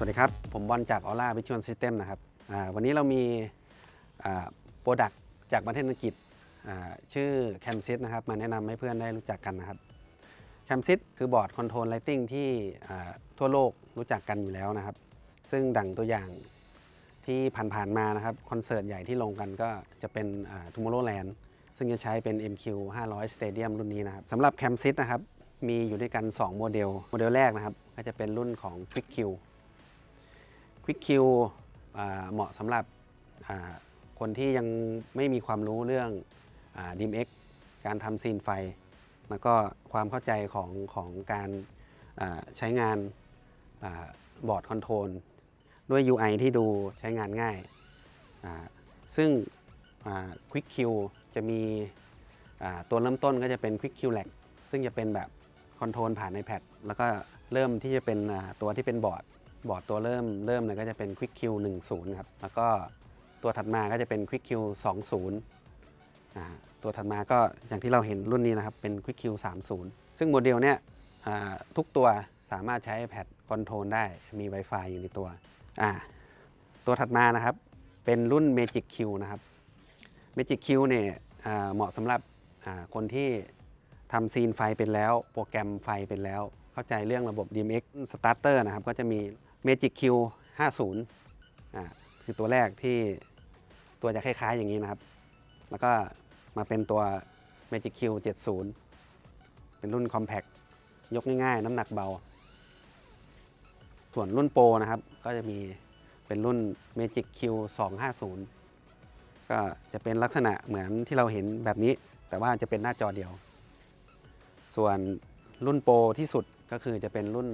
สวัสดีครับ ผมบอลจากออร่าวิชวลซิสเต็มนะครับวันนี้เรามีโปรดักต์จากประเทศอังกฤษชื่อแคมซิ t นะครับมาแนะนำให้เพื่อนได้รู้จักกันนะครับแคมซิ t คือบอร์ดคอนโทรลไลติงที่ทั่วโลกรู้จักกันอยู่แล้วนะครับ ซึ่งดังตัวอย่างที่ผ่านๆมานะครับคอนเสิร์ตใหญ่ที่ลงกันก็จะเป็นทูมอร์โ w แลนด์ซึ่งจะใช้เป็น MQ 500 Stadium รุ่นนี้นะครับสำหรับแคมซิ t นะครับมีอยู่ด้วยกัน 2 โมเดล โมเดลแรกนะครับ ก็จะเป็นรุ่นของ Quick Q Quick Q อ่าเหมาะสำหรับคนที่ยังไม่มีความรู้เรื่องดีมเอ็กการทำซีนไฟ แล้วก็ความเข้าใจของของการใช้งานบอร์ดคอนโทรลด้วย UI ที่ดูใช้งานง่าย ซึ่ง Quick Q จะมีตัวเริ่มต้นก็จะเป็น Quick Q Lag ซึ่งจะเป็นแบบคอนโทรลผ่าน iPad แล้วก็เริ่มที่จะเป็นตัวที่เป็นบอร์ด บอร์ดตัวเริ่มเริ่มเลยก็จะเป็น Quick Q 10ครับแล้วก็ตัวถัดมาก็จะเป็น Quick Q 20อ่าตัวถัดมาก็อย่างที่เราเห็นรุ่นนี้นะครับเป็น Quick Q 30ซึ่งโมเดลเนี้ยทุกตัวสามารถใช้ iPad คอนโทรลได้มี Wi-Fi อยู่ในตัวตัวถัดมานะครับเป็นรุ่น Magic Q นะครับ Magic Q เนี่ยเหมาะสำหรับคนที่ทำซีนไฟเป็นแล้ว โปรแกรมไฟเป็นแล้ว เข้าใจเรื่องระบบ DMX Starter นะครับ ก็จะมี Magic Q 50อ่าคือตัวแรกที่ตัวจะคล้าย ๆ อย่างนี้นะครับ แล้วก็มาเป็นตัว Magic Q 70 เป็นรุ่น Compact ยกง่ายๆ น้ำหนักเบา ส่วนรุ่นโปรนะครับ ก็จะมีเป็นรุ่น Magic Q 250 ก็จะเป็นลักษณะเหมือนที่เราเห็นแบบนี้ แต่ว่าจะเป็นหน้าจอเดียว ส่วนรุ่นโปรที่สุดก็คือจะเป็นรุ่น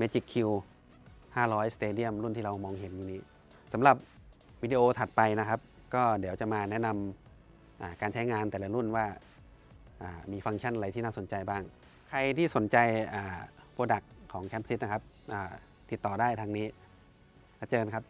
Magic Q 500 Stadium รุ่นที่เรามองเห็นอยู่นี้สำหรับวิดีโอถัดไปนะครับ ก็เดี๋ยวจะมาแนะนำการใช้งานแต่ละรุ่นว่ามีฟังก์ชันอะไรที่น่าสนใจบ้าง ใครที่สนใจโปรดักต์ของ c a m p s i t นะครับติดต่อได้ทางนี้แล้วเจอกันครับ